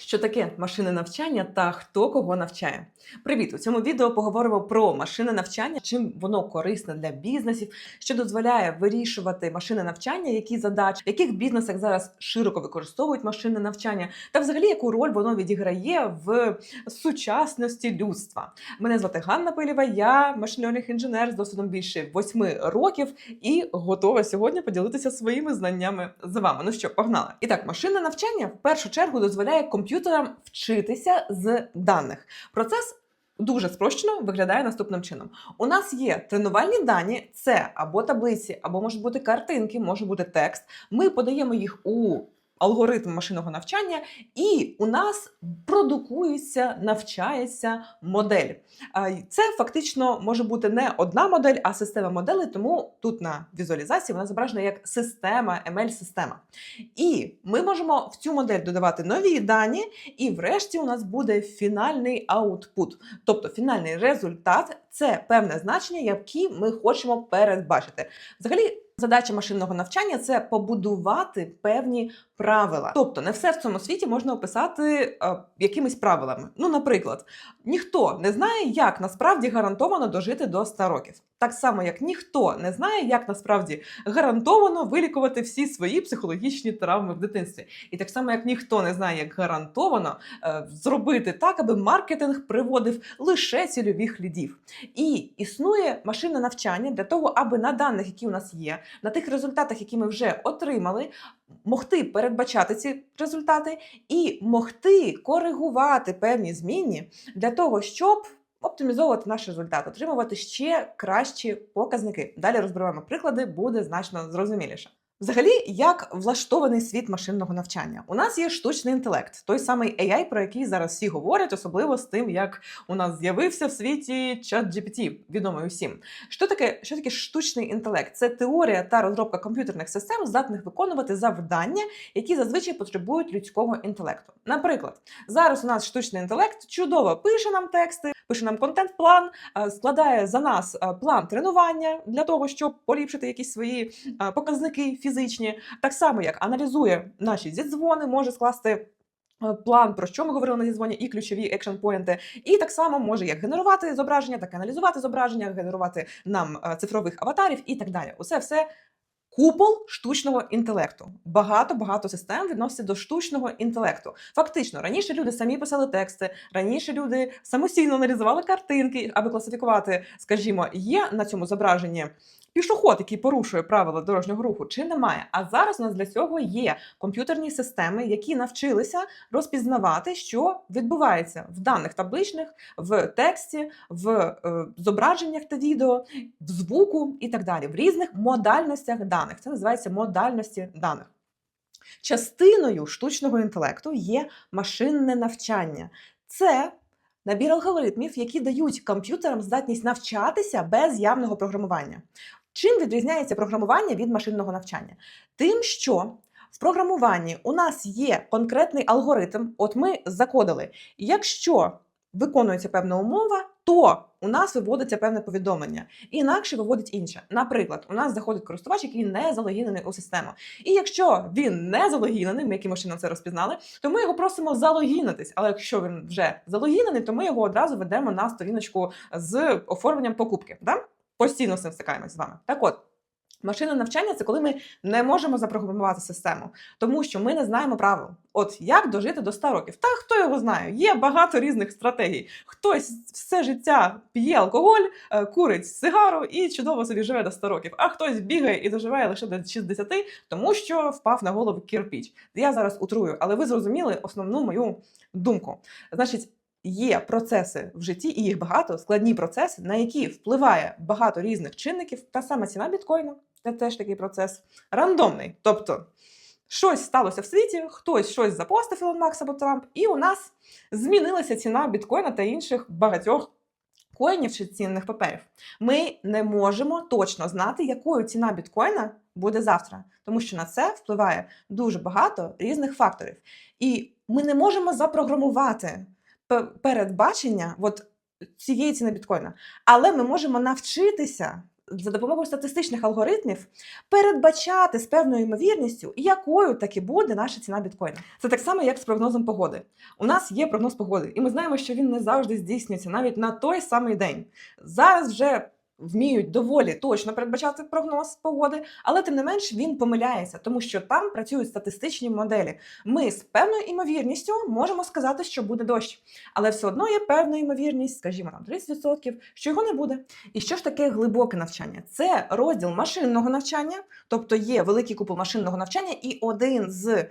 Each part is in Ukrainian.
Що таке машини навчання та хто кого навчає? Привіт! У цьому відео поговоримо про машини навчання, чим воно корисне для бізнесів, що дозволяє вирішувати машини навчання, які задачі, в яких бізнесах зараз широко використовують машини навчання, та взагалі яку роль воно відіграє в сучасності людства. Мене звати Ганна Пилєва, я машинний інженер з досвідом більше восьми років і готова сьогодні поділитися своїми знаннями з вами. Ну що, погнали! І так, машинне навчання в першу чергу дозволяє комп'ютерам вчитися з даних. Процес дуже спрощено виглядає наступним чином: у нас є тренувальні дані, це або таблиці, або можуть бути картинки, може бути текст. Ми подаємо їх у алгоритм машинного навчання, і у нас продукується, навчається модель. Це фактично може бути не одна модель, а система моделей. Тому тут на візуалізації вона зображена як система, ML-система. І ми можемо в цю модель додавати нові дані, і врешті у нас буде фінальний аутпут. Тобто фінальний результат це певне значення, яке ми хочемо передбачити. Взагалі. Задача машинного навчання це побудувати певні правила. Тобто, не все в цьому світі можна описати е, якимись правилами. Ну, наприклад, ніхто не знає, як насправді гарантовано дожити до 100 років. Так само, як ніхто не знає, як насправді гарантовано вилікувати всі свої психологічні травми в дитинстві. І так само, як ніхто не знає, як гарантовано е, зробити так, аби маркетинг приводив лише цільових лідів. І існує машинне навчання для того, аби на даних, які у нас є, на тих результатах, які ми вже отримали, могти передбачати ці результати і могти коригувати певні зміни для того, щоб оптимізовувати наш результат, отримувати ще кращі показники. Далі розберемо приклади, буде значно зрозуміліше. Взагалі, як влаштований світ машинного навчання? У нас є штучний інтелект, той самий AI, про який зараз всі говорять, особливо з тим, як у нас з'явився в світі чат GPT, відомий усім. Що таке, що таке штучний інтелект? Це теорія та розробка комп'ютерних систем, здатних виконувати завдання, які зазвичай потребують людського інтелекту. Наприклад, зараз у нас штучний інтелект чудово пише нам тексти, пише нам контент-план, е, складає за нас е, план тренування для того, щоб поліпшити якісь свої е, показники фізичні, так само як аналізує наші зідзвони, може скласти. е, План, про що ми говорили на зідзвоні, і ключові екшн поінти, і так само може як генерувати зображення, так і аналізувати зображення, генерувати нам е, цифрових аватарів і так далі. Усе все купол штучного інтелекту. Багато багато систем відносяться до штучного інтелекту. Фактично, раніше люди самі писали тексти, раніше люди самостійно аналізували картинки, аби класифікувати, скажімо, є на цьому зображенні. Пішоход, який порушує правила дорожнього руху, чи немає. А зараз у нас для цього є комп'ютерні системи, які навчилися розпізнавати, що відбувається в даних табличних, в тексті, в е, зображеннях та відео, в звуку і так далі, в різних модальностях даних. Це називається модальності даних. Частиною штучного інтелекту є машинне навчання. Це набір алгоритмів, які дають комп'ютерам здатність навчатися без явного програмування. Чим відрізняється програмування від машинного навчання? Тим, що в програмуванні у нас є конкретний алгоритм, от ми закодили, якщо виконується певна умова, то у нас виводиться певне повідомлення, інакше виводить інше. Наприклад, у нас заходить користувач, який не залогінений у систему. І якщо він не залогінений, ми якимось чином це розпізнали, то ми його просимо залогінитись. Але якщо він вже залогінений, то ми його одразу ведемо на сторіночку з оформленням покупки. Да? Постійно з цим стикаємось з вами. Так от. Машинне навчання це коли ми не можемо запрограмувати систему, тому що ми не знаємо правил. От як дожити до 100 років? Та хто його знає? Є багато різних стратегій. Хтось все життя п'є алкоголь, е, курить сигару і чудово собі живе до 100 років. А хтось бігає і доживає лише до 60, тому що впав на голову кірпіч. Я зараз утрую, але ви зрозуміли основну мою думку. Значить. Є процеси в житті, і їх багато, складні процеси, на які впливає багато різних чинників. Та сама ціна біткоїну це теж такий процес рандомний. Тобто щось сталося в світі, хтось щось запостив Ілон Макс або Трамп, і у нас змінилася ціна біткоїна та інших багатьох коїнів чи цінних паперів. Ми не можемо точно знати, якою ціна біткоїна буде завтра, тому що на це впливає дуже багато різних факторів. І ми не можемо запрограмувати передбачення от цієї ціни біткоїна. Але ми можемо навчитися за допомогою статистичних алгоритмів передбачати з певною ймовірністю, якою таки буде наша ціна біткоїна. Це так само, як з прогнозом погоди. У нас є прогноз погоди, і ми знаємо, що він не завжди здійснюється навіть на той самий день. Зараз вже вміють доволі точно передбачати прогноз погоди, але тим не менш він помиляється, тому що там працюють статистичні моделі. Ми з певною імовірністю можемо сказати, що буде дощ, але все одно є певна ймовірність, скажімо, там 30%, що його не буде. І що ж таке глибоке навчання? Це розділ машинного навчання, тобто є великий купол машинного навчання, і один з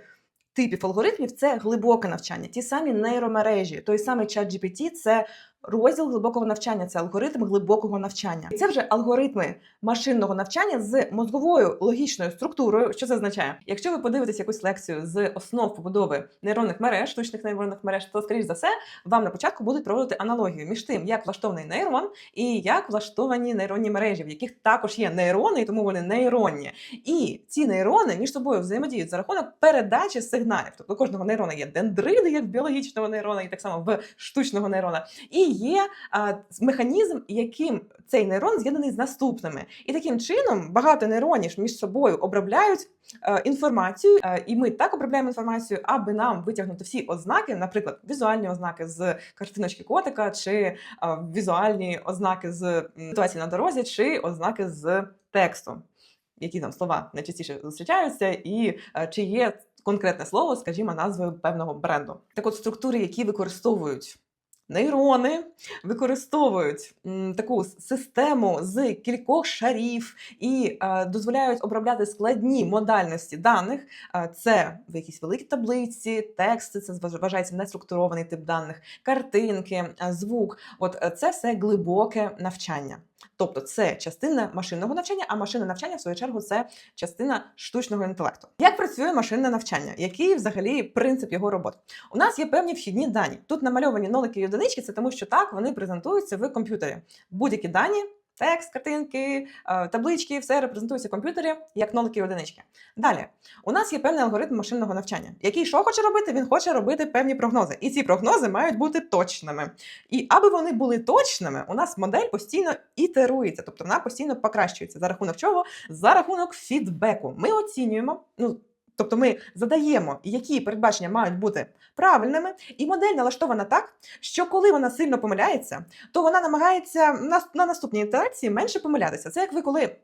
типів алгоритмів це глибоке навчання, ті самі нейромережі, той самий чат GPT – це розділ глибокого навчання, це алгоритм глибокого навчання. І це вже алгоритми машинного навчання з мозговою логічною структурою. Що це означає? Якщо ви подивитесь якусь лекцію з основ побудови нейронних мереж, штучних нейронних мереж, то скоріш за все вам на початку будуть проводити аналогію між тим, як влаштований нейрон і як влаштовані нейронні мережі, в яких також є нейрони, і тому вони нейронні. І ці нейрони між собою взаємодіють за рахунок передачі сигналів. Тобто кожного нейрона є дендриди, як біологічного нейрона, і так само в штучного нейрона. І є а, механізм, яким цей нейрон з'єднаний з наступними. І таким чином багато нейронів між собою обробляють е, інформацію, е, і ми так обробляємо інформацію, аби нам витягнути всі ознаки, наприклад, візуальні ознаки з картиночки котика, чи е, візуальні ознаки з ситуації на дорозі, чи ознаки з тексту, які там слова найчастіше зустрічаються, і е, чи є конкретне слово, скажімо, назвою певного бренду. Так от структури, які використовують. Нейрони використовують таку систему з кількох шарів і дозволяють обробляти складні модальності даних. Це в якійсь великій таблиці, тексти, це вважається неструктурований тип даних, картинки, звук. От е, це все глибоке навчання. Тобто це частина машинного навчання, а машинне навчання, в свою чергу, це частина штучного інтелекту. Як працює машинне навчання? Який взагалі принцип його роботи? У нас є певні вхідні дані. Тут намальовані нолики і одинички, це тому, що так вони презентуються в комп'ютері. Будь-які дані, текст, картинки, е, таблички, все репрезентується в комп'ютері як нолики і одинички. Далі, у нас є певний алгоритм машинного навчання, який що хоче робити? Він хоче робити певні прогнози. І ці прогнози мають бути точними. І аби вони були точними, у нас модель постійно ітерується, тобто вона постійно покращується. За рахунок чого? За рахунок фідбеку. Ми оцінюємо, ну тобто ми задаємо, які передбачення мають бути правильними, і модель налаштована так, що коли вона сильно помиляється, то вона намагається на, на наступній ітерації менше помилятися. Це як ви коли.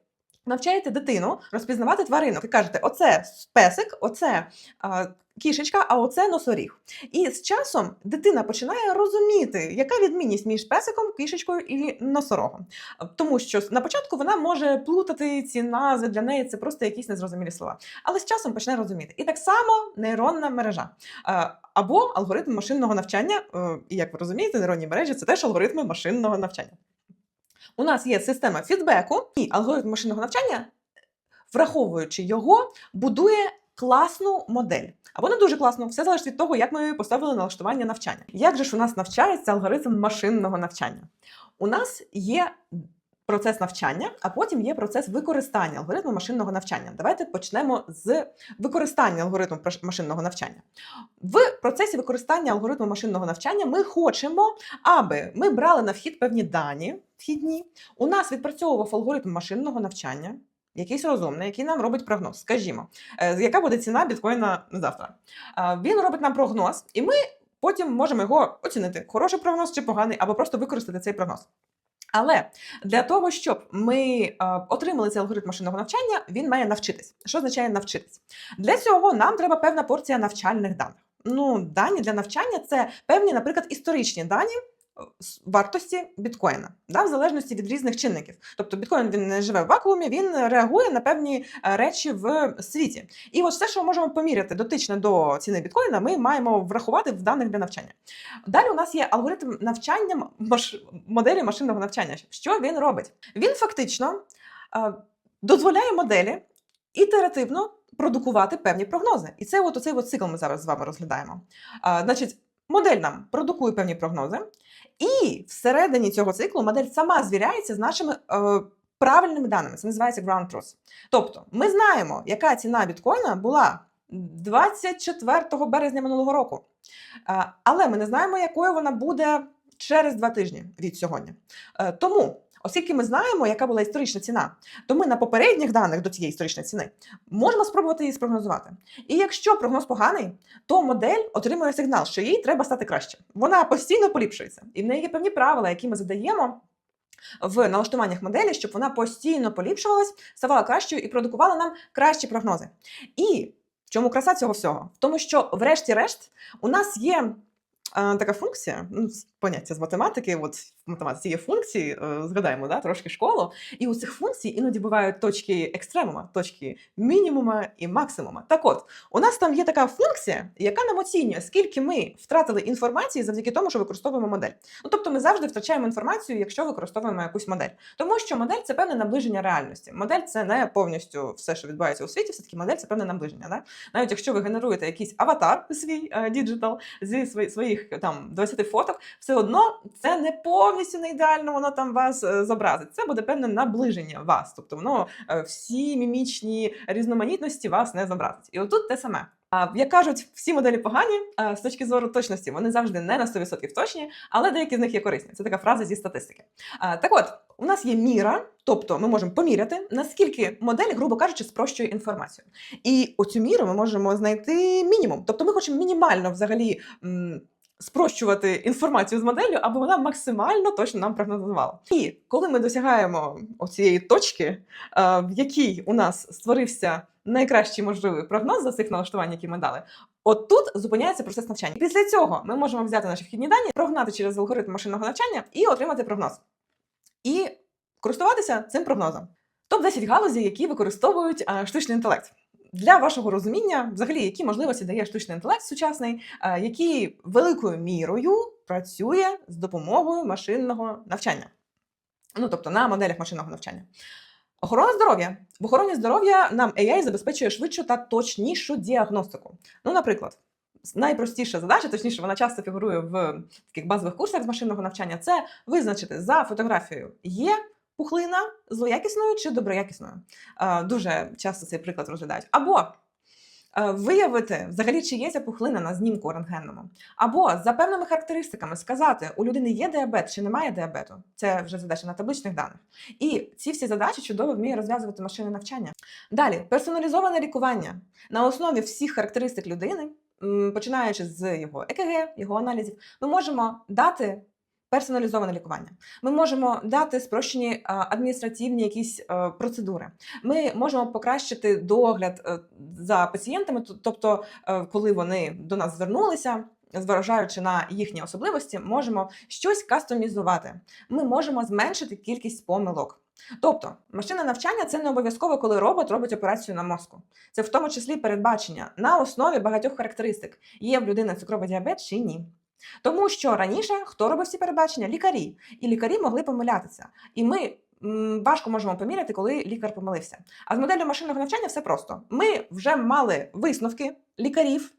Навчаєте дитину розпізнавати тваринок і кажете, оце песик, оце а, кішечка, а оце носоріг. І з часом дитина починає розуміти, яка відмінність між песиком, кішечкою і носорогом. Тому що на початку вона може плутати ці назви, для неї це просто якісь незрозумілі слова. Але з часом почне розуміти. І так само нейронна мережа або алгоритм машинного навчання. Е, І як ви розумієте, нейронні мережі це теж алгоритми машинного навчання. У нас є система фідбеку, і алгоритм машинного навчання, враховуючи його, будує класну модель. Або не дуже класно, все залежить від того, як ми поставили налаштування навчання. Як же ж у нас навчається алгоритм машинного навчання? У нас є процес навчання, а потім є процес використання алгоритму машинного навчання. Давайте почнемо з використання алгоритму машинного навчання. В процесі використання алгоритму машинного навчання ми хочемо, аби ми брали на вхід певні дані вхідні. У нас відпрацьовував алгоритм машинного навчання, якийсь розумний, який нам робить прогноз. Скажімо, е, яка буде ціна біткоїна на завтра? Е, Він робить нам прогноз, і ми потім можемо його оцінити: хороший прогноз чи поганий, або просто використати цей прогноз. Але для того, щоб ми е, отримали цей алгоритм машинного навчання, він має навчитись. Що означає навчитись? Для цього нам треба певна порція навчальних даних. Ну, дані для навчання це певні, наприклад, історичні дані. Вартості біткоїна, да, в залежності від різних чинників. Тобто біткоін він не живе в вакуумі, він реагує на певні е, речі в світі. І от все, що ми можемо поміряти дотично до ціни біткоїна, ми маємо врахувати в даних для навчання. Далі у нас є алгоритм навчання маш... моделі машинного навчання. Що він робить? Він фактично е, дозволяє моделі ітеративно продукувати певні прогнози. І це от оцей от цикл ми зараз з вами розглядаємо. Е, значить, модель нам продукує певні прогнози, і всередині цього циклу модель сама звіряється з нашими. Е, Правильними даними це називається ground truth. Тобто, ми знаємо, яка ціна біткоїна була 24 березня минулого року. Е, Але ми не знаємо, якою вона буде через два тижні від сьогодні. Е, Тому Оскільки ми знаємо, яка була історична ціна, то ми на попередніх даних до цієї історичної ціни можемо спробувати її спрогнозувати. І якщо прогноз поганий, то модель отримує сигнал, що їй треба стати краще. Вона постійно поліпшується, і в неї є певні правила, які ми задаємо. В налаштуваннях моделі, щоб вона постійно поліпшувалась, ставала кращою і продукувала нам кращі прогнози. І в чому краса цього всього? В тому, що, врешті-решт, у нас є така функція, ну, поняття з математики. От в математиці є функції, згадаємо, да, трошки школу. І у цих функцій іноді бувають точки екстремума, точки мінімума і максимума. Так от, у нас там є така функція, яка нам оцінює, скільки ми втратили інформації завдяки тому, що використовуємо модель. Ну, тобто ми завжди втрачаємо інформацію, якщо використовуємо якусь модель. Тому що модель це певне наближення реальності. Модель це не повністю все, що відбувається у світі, все-таки модель це певне наближення. Да? Навіть якщо ви генеруєте якийсь аватар свій е, діджитал зі свої- своїх там 20 фоток, все одно це не повністю не ідеально, воно там вас е, зобразить. Це буде певне наближення вас. Тобто воно е, всі мімічні різноманітності вас не зобразить. І отут те саме. А, Як кажуть, всі моделі погані з точки зору точності, вони завжди не на 100% точні, але деякі з них є корисні. Це така фраза зі статистики. Так от, у нас є міра, тобто ми можемо поміряти, наскільки модель, грубо кажучи, спрощує інформацію. І оцю міру ми можемо знайти мінімум. Тобто ми хочемо мінімально взагалі. Спрощувати інформацію з моделлю, аби вона максимально точно нам прогнозувала. І коли ми досягаємо оцієї точки, е, в якій у нас створився найкращий можливий прогноз за цих налаштувань, які ми дали, от тут зупиняється процес навчання. Після цього ми можемо взяти наші вхідні дані, прогнати через алгоритм машинного навчання і отримати прогноз. І користуватися цим прогнозом. Топ 10 галузей, які використовують е, штучний інтелект. Для вашого розуміння, взагалі, які можливості дає штучний інтелект сучасний, е, який великою мірою працює з допомогою машинного навчання. Ну, тобто на моделях машинного навчання. Охорона здоров'я. В охороні здоров'я нам AI забезпечує швидшу та точнішу діагностику. Ну, наприклад, найпростіша задача, точніше, вона часто фігурує в таких базових курсах з машинного навчання, це визначити за фотографією, є пухлина злоякісною чи доброякісною. Е, Дуже часто цей приклад розглядають. Або е, виявити взагалі, чи є ця пухлина на знімку рентгенному. Або за певними характеристиками сказати, у людини є діабет чи немає діабету. Це вже задача на табличних даних. І ці всі задачі чудово вміє розв'язувати машини навчання. Далі персоналізоване лікування на основі всіх характеристик людини, починаючи з його ЕКГ, його аналізів, ми можемо дати. Персоналізоване лікування. Ми можемо дати спрощені адміністративні якісь е, процедури. Ми можемо покращити догляд е, за пацієнтами, тобто, е, коли вони до нас звернулися, зважаючи на їхні особливості, можемо щось кастомізувати. Ми можемо зменшити кількість помилок. Тобто, машина навчання це не обов'язково, коли робот робить операцію на мозку. Це в тому числі передбачення на основі багатьох характеристик: є в людини цукровий діабет чи ні. Тому що раніше хто робив ці передбачення? Лікарі. І лікарі могли помилятися. І ми важко можемо поміряти, коли лікар помилився. А з моделлю машинного навчання все просто. Ми вже мали висновки лікарів.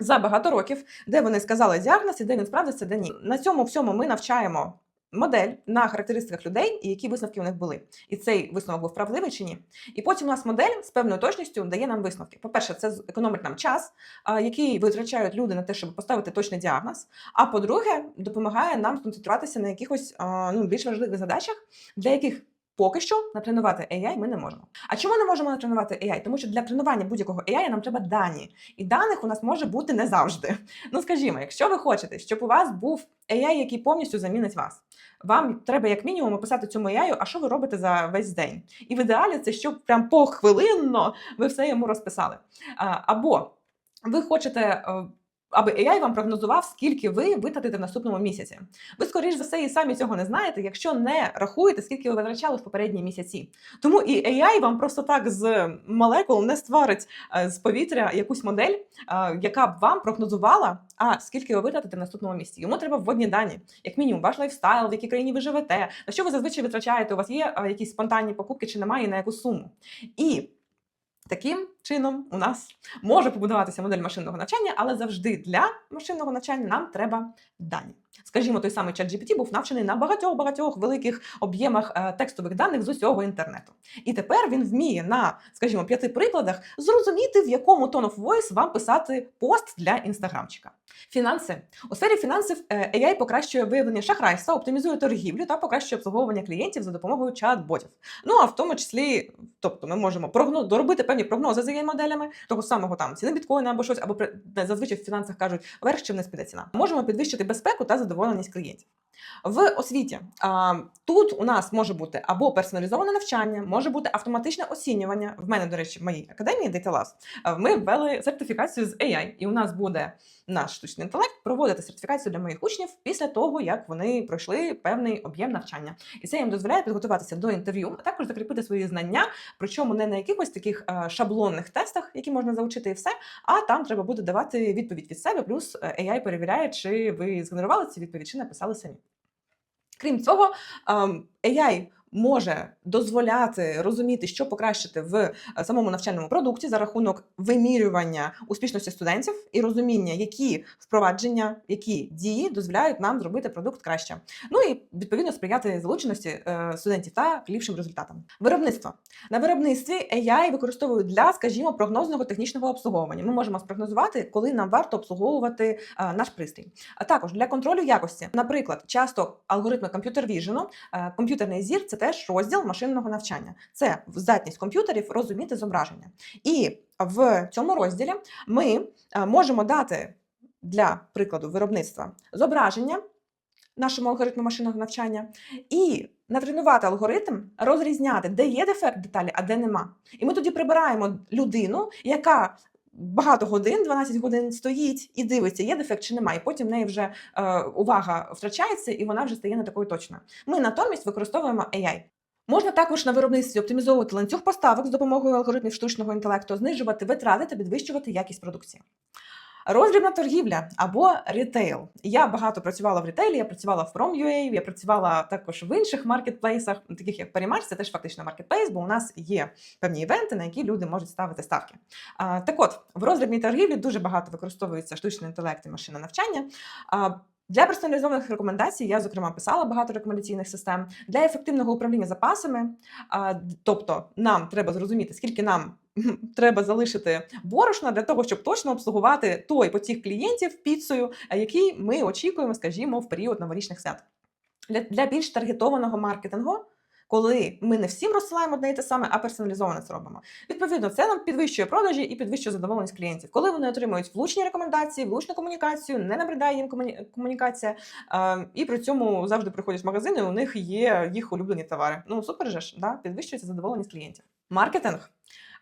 За багато років, де вони сказали діагноз і де він справдиться, де ні. На цьому всьому ми навчаємо модель на характеристиках людей і які висновки у них були. І цей висновок був правдивий чи ні. І потім у нас модель з певною точністю дає нам висновки. По-перше, це економить нам час, який витрачають люди на те, щоб поставити точний діагноз. А по-друге, допомагає нам сконцентруватися на якихось ну, більш важливих задачах, для яких поки що натренувати AI ми не можемо. А чому не можемо натренувати AI? Тому що для тренування будь-якого AI нам треба дані, і даних у нас може бути не завжди. Ну скажімо, якщо ви хочете, щоб у вас був AI, який повністю замінить вас, вам треба як мінімум описати цьому AI, а що ви робите за весь день. І в ідеалі це щоб прям похвилинно ви все йому розписали. Або ви хочете. Аби AI вам прогнозував, скільки ви витратите в наступному місяці. Ви, скоріш за все, і самі цього не знаєте, якщо не рахуєте, скільки ви витрачали в попередні місяці. Тому і AI вам просто так з молекул не створить е, з повітря якусь модель, е, яка б вам прогнозувала, а скільки ви витратите в наступному місяці. Йому треба вводні дані, як мінімум, ваш лайфстайл, в якій країні ви живете, на що ви зазвичай витрачаєте, у вас є е, якісь спонтанні покупки чи немає на яку суму. І Таким чином у нас може побудуватися модель машинного навчання, але завжди для машинного навчання нам треба дані. Скажімо, той самий ChatGPT був навчений на багатьох багатьох великих об'ємах е, текстових даних з усього інтернету. І тепер він вміє на, скажімо, п'яти прикладах зрозуміти, в якому tone of voice вам писати пост для інстаграмчика. Фінанси у сфері фінансів е, AI покращує виявлення шахрайства, оптимізує торгівлю та покращує обслуговування клієнтів за допомогою чат-ботів. Ну а в тому числі, тобто, ми можемо прогноз доробити певні прогнози за моделями того самого там ціни біткоїна або щось, або зазвичай в фінансах кажуть вверх чи вниз піде ціна. Можемо підвищити безпеку та задоволеність клієнтів. В освіті тут у нас може бути або персоналізоване навчання, може бути автоматичне оцінювання. В мене, до речі, в моїй академії Data Labs, ми ввели сертифікацію з AI, і у нас буде наш штучний інтелект проводити сертифікацію для моїх учнів після того, як вони пройшли певний об'єм навчання. І це їм дозволяє підготуватися до інтерв'ю, а також закріпити свої знання, причому не на якихось таких е, шаблонних тестах, які можна заучити, і все, а там треба буде давати відповідь від себе. Плюс е, AI перевіряє, чи ви згенерували цю відповідь, чи написали самі. Крім цього, ем, AI може дозволяти розуміти, що покращити в е, самому навчальному продукті за рахунок вимірювання успішності студентів і розуміння, які впровадження, які дії дозволяють нам зробити продукт краще. Ну і відповідно сприяти залученості е, студентів та ліпшим результатам. Виробництво на виробництві AI використовують для, скажімо, прогнозного технічного обслуговування. Ми можемо спрогнозувати, коли нам варто обслуговувати е, наш пристрій. А також для контролю якості, наприклад, часто алгоритми комп'ютер віжену, е, комп'ютерний зір це теж розділ машинного навчання. Це здатність комп'ютерів розуміти зображення. І в цьому розділі ми е, можемо дати для прикладу виробництва зображення нашому алгоритму машинного навчання і натренувати алгоритм, розрізняти, де є дефект деталі, а де нема. І ми тоді прибираємо людину, яка багато годин, 12 годин стоїть і дивиться, є дефект чи немає. Потім в неї вже е, увага втрачається, і вона вже стає не такою точною. Ми натомість використовуємо AI. Можна також на виробництві оптимізовувати ланцюг поставок з допомогою алгоритмів штучного інтелекту, знижувати витрати та підвищувати якість продукції. Роздрібна торгівля або рітейл. Я багато працювала в рітейлі, я працювала в Prom.ua, я працювала також в інших маркетплейсах, таких як Parimatch, це теж фактично маркетплейс, бо у нас є певні івенти, на які люди можуть ставити ставки. А, так от, в роздрібній торгівлі дуже багато використовується штучний інтелект і машинне навчання. А, для персоналізованих рекомендацій я, зокрема, писала багато рекомендаційних систем для ефективного управління запасами. А, тобто, нам треба зрозуміти, скільки нам треба залишити борошна для того, щоб точно обслугувати той потік клієнтів піцею, який ми очікуємо, скажімо, в період новорічних свят. Для, для більш таргетованого маркетингу. Коли ми не всім розсилаємо одне і те саме, а персоналізовано це робимо. Відповідно, це нам підвищує продажі і підвищує задоволеність клієнтів. Коли вони отримують влучні рекомендації, влучну комунікацію, не набридає їм комуні- комунікація, е, і при цьому завжди приходять в магазини. У них є їх улюблені товари. Ну супер же ж, да? підвищується задоволеність клієнтів. Маркетинг.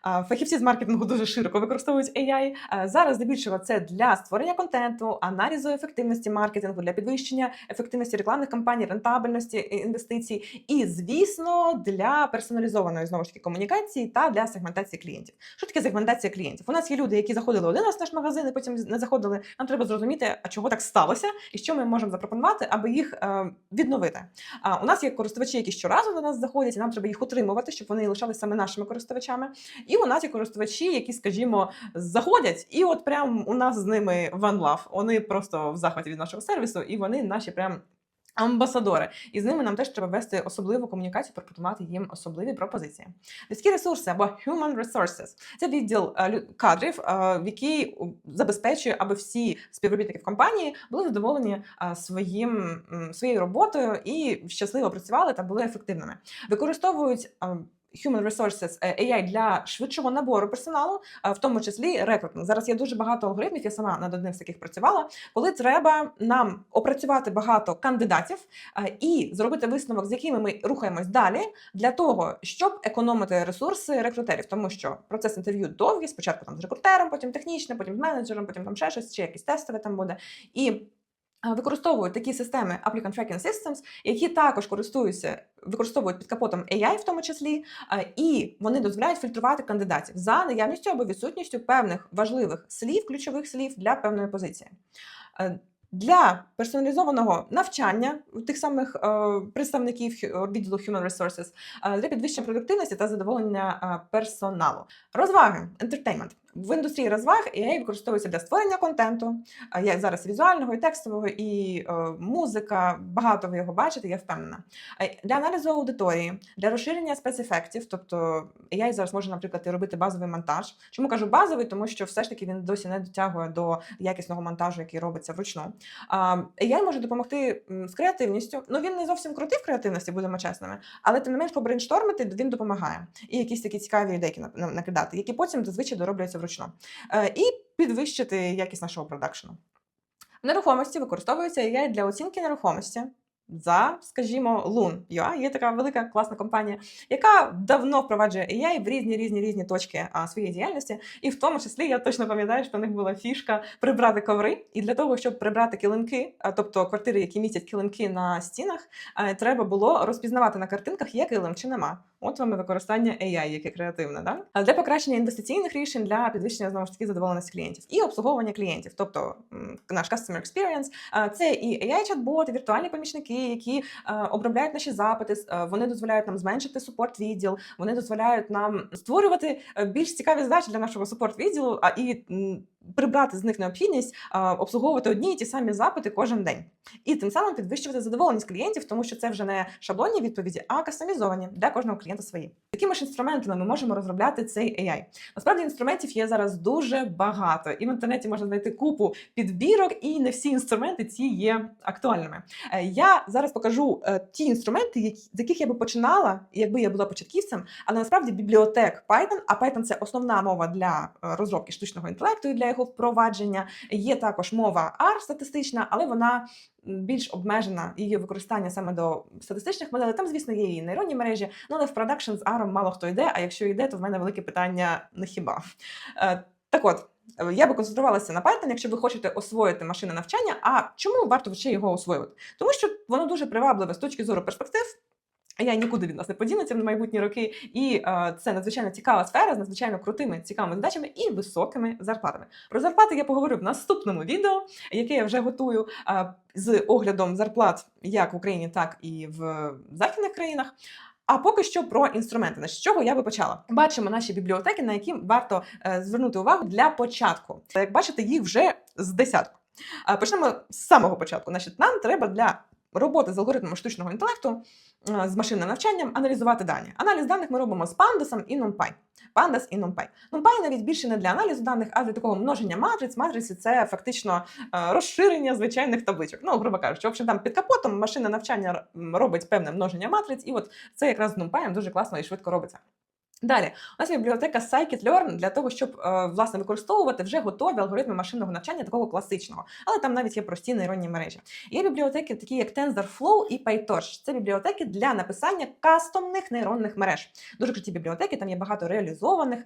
Фахівці з маркетингу дуже широко використовують AI. Зараз здебільшого це для створення контенту, аналізу ефективності маркетингу, для підвищення ефективності рекламних кампаній, рентабельності е, інвестицій, і, звісно, для персоналізованої знову ж таки комунікації та для сегментації клієнтів. Що таке сегментація клієнтів? У нас є люди, які заходили один раз в наш магазин, і потім не заходили. Нам треба зрозуміти, а чого так сталося, і що ми можемо запропонувати, аби їх е, відновити. А у нас є користувачі, які щоразу до нас заходять, і нам треба їх утримувати, щоб вони лишалися саме нашими користувачами. І у нас є користувачі, які, скажімо, заходять, і от прям у нас з ними one love. Вони просто в захваті від нашого сервісу, і вони наші прям. Амбасадори, і з ними нам теж треба вести особливу комунікацію, пропонувати їм особливі пропозиції. Людські ресурси або human resources – це відділ е, кадрів, е, в який забезпечує, аби всі співробітники в компанії були задоволені е, своїм своєю роботою і щасливо працювали та були ефективними. Використовують е, Human Resources е, AI для швидшого набору персоналу, е, в тому числі рекрутинг. Зараз є дуже багато алгоритмів. Я сама над одним з таких працювала, коли треба нам опрацювати багато кандидатів е, і зробити висновок, з якими ми рухаємось далі, для того, щоб економити ресурси рекрутерів, тому що процес інтерв'ю довгий, спочатку там з рекрутером, потім технічне, потім з менеджером, потім там ще щось, чи якісь тестове там буде. І Використовують такі системи Applicant Tracking Systems, які також користуються, використовують під капотом AI в тому числі, і вони дозволяють фільтрувати кандидатів за наявністю або відсутністю певних важливих слів, ключових слів для певної позиції. Для персоналізованого навчання тих самих е, представників відділу Human Resources для підвищення продуктивності та задоволення персоналу. Розваги, entertainment. В індустрії розваг AI використовується для створення контенту, як зараз візуального і текстового, і е, музика. Багато ви його бачите, я впевнена. Для аналізу аудиторії, для розширення спецефектів, тобто AI зараз може, наприклад, і робити базовий монтаж. Чому кажу базовий? Тому що все ж таки він досі не дотягує до якісного монтажу, який робиться вручну. AI може допомогти з креативністю. Ну він не зовсім крутий в креативності, будемо чесними, але тим не менш побрейнштормити він допомагає. І якісь такі цікаві на- накидати, які потім зазвичай доробляються вручну. Е, І підвищити якість нашого продакшену. Нерухомості використовується AI для оцінки нерухомості. За, скажімо, Loon.ua. є така велика класна компанія, яка давно впроваджує AI в різні різні різні точки а, своєї діяльності. І в тому числі я точно пам'ятаю, що в них була фішка прибрати коври. І для того, щоб прибрати килимки, а, тобто квартири, які містять килимки на стінах, а, треба було розпізнавати на картинках, є килим чи нема. От вам і використання AI, яке креативне, да? А для покращення інвестиційних рішень для підвищення знову ж таки задоволеності клієнтів і обслуговування клієнтів, тобто наш customer experience, це і ai чат-боти, віртуальні помічники, які обробляють наші запити. Вони дозволяють нам зменшити супорт відділ, вони дозволяють нам створювати е, більш цікаві задачі для нашого супорт відділу, а і прибрати з них необхідність обслуговувати одні і ті самі запити кожен день. І тим самим підвищувати задоволеність клієнтів, тому що це вже не шаблонні відповіді, а кастомізовані для кожного клієнта свої. Якими ж інструментами ми можемо розробляти цей AI? Насправді інструментів є зараз дуже багато, і в інтернеті можна знайти купу підбірок, і не всі інструменти ці є актуальними. Е, Я зараз покажу е, ті інструменти, з яких я би починала, якби я була початківцем, але насправді бібліотек Python, а Python це основна мова для е, розробки штучного інтелекту і для його впровадження. Є також мова R статистична, але вона більш обмежена її використання саме до статистичних моделей. Там, звісно, є і нейронні мережі, ну але в продакшн з R мало хто йде. А якщо йде, то в мене велике питання не хіба. Е, Так от. Я би концентрувалася на Python, якщо ви хочете освоїти машини навчання. А чому варто ще його освоювати? Тому що воно дуже привабливе з точки зору перспектив. Я нікуди від нас не подінеться в майбутні роки, і е, це надзвичайно цікава сфера з надзвичайно крутими цікавими задачами і високими зарплатами. Про зарплати я поговорю в наступному відео, яке я вже готую е, з оглядом зарплат як в Україні, так і в західних країнах. А поки що про інструменти. З чого я би почала? Бачимо наші бібліотеки, на які варто е, звернути увагу для початку. Як бачите, їх вже з десятку. Е, Почнемо з самого початку. Значить, нам треба для роботи з алгоритмами штучного інтелекту е, з машинним навчанням аналізувати дані. Аналіз даних ми робимо з Pandas і NumPy. Pandas і NumPy. NumPy навіть більше не для аналізу даних, а для такого множення матриць. Матриці це фактично е, розширення звичайних табличок. Ну, грубо кажучи, в общем, там під капотом машинне навчання робить певне множення матриць, і от це якраз з NumPy дуже класно і швидко робиться. Далі, у нас є бібліотека Scikit-Learn для того, щоб е, власне використовувати вже готові алгоритми машинного навчання такого класичного, але там навіть є прості нейронні мережі. Є бібліотеки, такі як TensorFlow і PyTorch. Це бібліотеки для написання кастомних нейронних мереж. Дуже круті бібліотеки. Там є багато реалізованих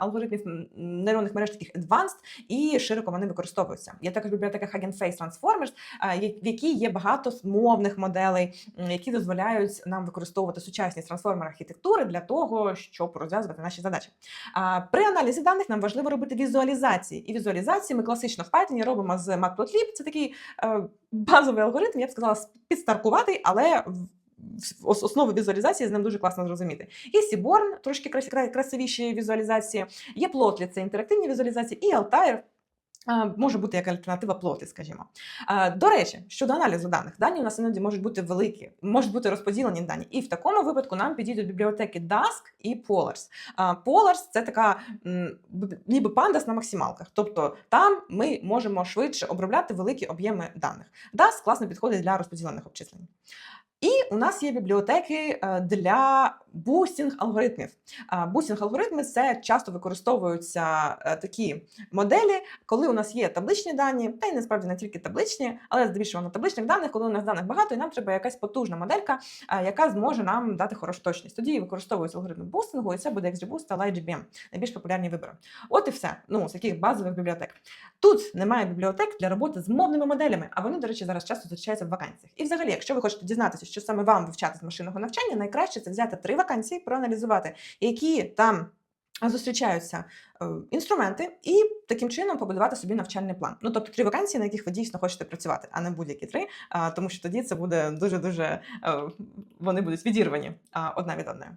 алгоритмів нейронних мереж, таких advanced, і широко вони використовуються. Є також бібліотека Hugging Face Transformers, в якій є багато мовних моделей, які дозволяють нам використовувати сучасні трансформер архітектури для того, щоб розв'язувати наші задачі. А, При аналізі даних нам важливо робити візуалізації. І візуалізації ми класично в Python робимо з Matplotlib. Це такий е, базовий алгоритм, я б сказала, підстаркуватий, але основи візуалізації з ним дуже класно зрозуміти. Є Seaborn, трошки красивіші візуалізації, є Plotly, це інтерактивні візуалізації, і Altair, може бути як альтернатива плоти, скажімо. До речі, щодо аналізу даних, дані у нас іноді можуть бути великі, можуть бути розподілені дані. І в такому випадку нам підійдуть бібліотеки Dask і Polars. Polars – це така ніби пандас на максималках. Тобто там ми можемо швидше обробляти великі об'єми даних. Dask класно підходить для розподілених обчислень. І у нас є бібліотеки е, для бустінг алгоритмів. Бустінг алгоритми це часто використовуються е, такі моделі, коли у нас є табличні дані, та й насправді не тільки табличні, але здебільшого на табличних даних, коли у нас даних багато, і нам треба якась потужна моделька, е, яка зможе нам дати хорошу точність. Тоді використовуються алгоритми бустингу, і це буде XGBoost та LightGBM, найбільш популярні вибори. От і все. Ну з таких базових бібліотек. Тут немає бібліотек для роботи з мовними моделями, а вони, до речі, зараз часто зустрічаються в вакансіях. І взагалі, якщо ви хочете дізнатися, що саме вам вивчати з машинного навчання, найкраще це взяти три вакансії, проаналізувати, які там зустрічаються е, інструменти, і таким чином побудувати собі навчальний план. Ну тобто три вакансії, на яких ви дійсно хочете працювати, а не будь-які три, тому що тоді це буде дуже дуже вони будуть відірвані одна від одної.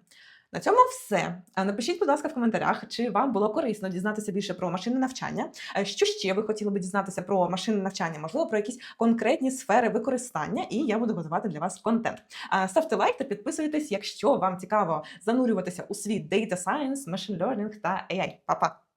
На цьому все. Напишіть, будь ласка, в коментарях, чи вам було корисно дізнатися більше про машинне навчання. Е, Що ще ви хотіли би дізнатися про машинне навчання? Можливо, про якісь конкретні сфери використання, і я буду готувати для вас контент. Ставте лайк та підписуйтесь, якщо вам цікаво занурюватися у світ Data Science, Machine Learning та AI. Па-па!